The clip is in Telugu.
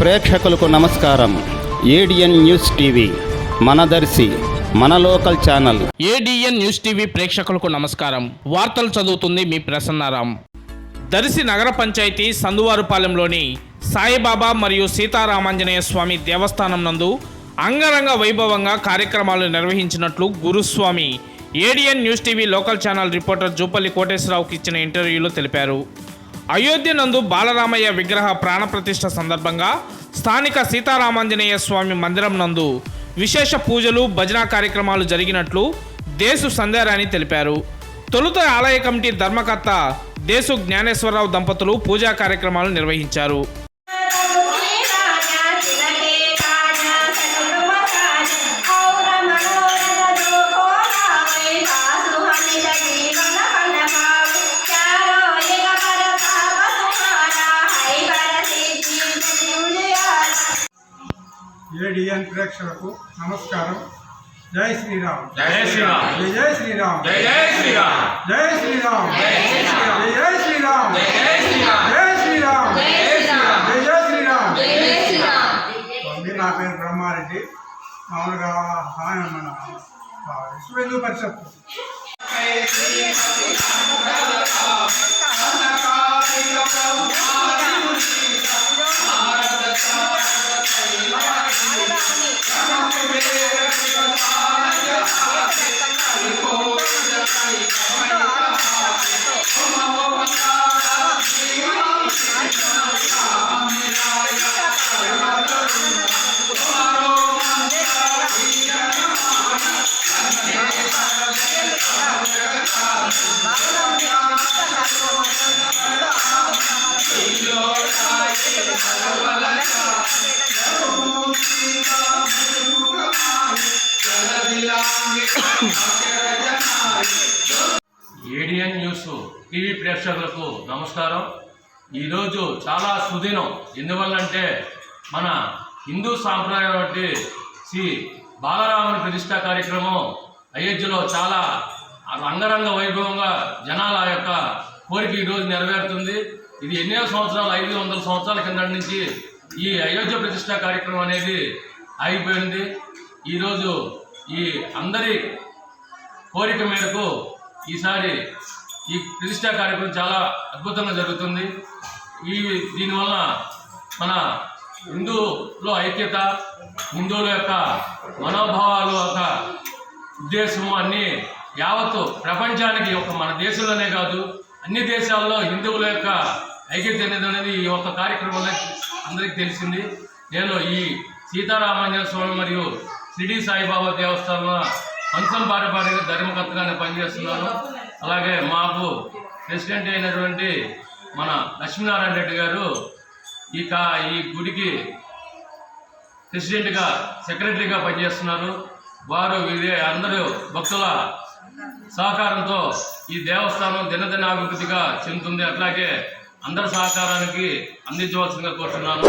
ప్రేక్షకులకు నమస్కారం. ఏడిఎన్ న్యూస్ టీవీ మనదర్శి మన local channel. ADN news TV ప్రేక్షకులకు నమస్కారం. వార్తలు చదువుతుంది మీ ప్రసన్నారాం. దర్శి నగర పంచాయతీ సందువారుపాలెంలోని సాయిబాబా మరియు సీతారామాంజనేయ స్వామి దేవస్థానం నందు అంగరంగ వైభవంగా కార్యక్రమాలు నిర్వహించినట్లు Guruswami ADN news TV local channel reporter Jupalli కోటేశ్వరరావుకి ఇచ్చిన ఇంటర్వ్యూలో తెలిపారు. అయోధ్య నందు బాలరామయ్య విగ్రహ ప్రాణప్రతిష్ఠ సందర్భంగా స్థానిక సీతారామాంజనేయ స్వామి మందిరం నందు విశేష పూజలు భజన కార్యక్రమాలు జరిగినట్లు దేశు సంధ్యారాణి తెలిపారు. తొలుత ఆలయ కమిటీ ధర్మకర్త దేశు జ్ఞానేశ్వరరావు దంపతులు పూజా కార్యక్రమాలు నిర్వహించారు. ఏడిఎన్ ప్రేక్షకులకు నమస్కారం జై శ్రీరామ్ జై శ్రీరామ్ జై జై శ్రీరామ్ జై జై శ్రీరామ్ జై శ్రీరామ్ జై జై శ్రీరామ్ జై జై శ్రీరామ్ జై శ్రీరామ్ జై శ్రీరామ్ జై జై శ్రీరామ్ ఉంది, నా పేరు బ్రహ్మారెడ్డి మామూలుగా ఆయన మన Vishwa Hindu Parishad ADN news TV ప్రేక్షకులకు నమస్కారం. ఈరోజు చాలా సుదినం. ఎందువల్లంటే మన హిందూ సాంప్రదాయం వంటి శ్రీ బాలరాముని ప్రతిష్టా కార్యక్రమం అయోధ్యలో చాలా రంగరంగ వైభవంగా జనాల యొక్క కోరిక ఈరోజు నెరవేరుతుంది. ఇది ఎన్నో సంవత్సరాలు ఐదు వందల సంవత్సరాల కింద నుంచి ఈ అయోధ్య ప్రతిష్టా కార్యక్రమం అనేది ఆగిపోయింది. ఈరోజు ఈ అందరి కోరిక మేరకు ఈసారి ఈ ప్రతిష్టా కార్యక్రమం చాలా అద్భుతంగా జరుగుతుంది. ఈ దీనివల్ల మన హిందువులో ఐక్యత హిందువుల యొక్క మనోభావాలు యొక్క ఉద్దేశము అన్నీ యావత్తు ప్రపంచానికి ఒక మన దేశంలోనే కాదు అన్ని దేశాల్లో హిందువుల యొక్క ఐక్యత అనేది అనేది ఈ యొక్క కార్యక్రమంలో అందరికీ తెలిసింది. నేను ఈ సీతారామాంజన స్వామి మరియు షిరిడి సాయిబాబా దేవస్థానం పంచం పారపారిగా ధర్మకర్తగా నేను పనిచేస్తున్నాను. అలాగే మాకు ప్రెసిడెంట్ అయినటువంటి మన లక్ష్మీనారాయణ రెడ్డి గారు ఈ కా ఈ గుడికి ప్రెసిడెంట్గా సెక్రటరీగా పనిచేస్తున్నారు. వారు వీరి అందరూ భక్తుల సహకారంతో ఈ దేవస్థానం దినదిన అభివృద్ధిగా చెందుతుంది. అట్లాగే అందరి సహకారానికి అందించవలసిందిగా కోరుతున్నాను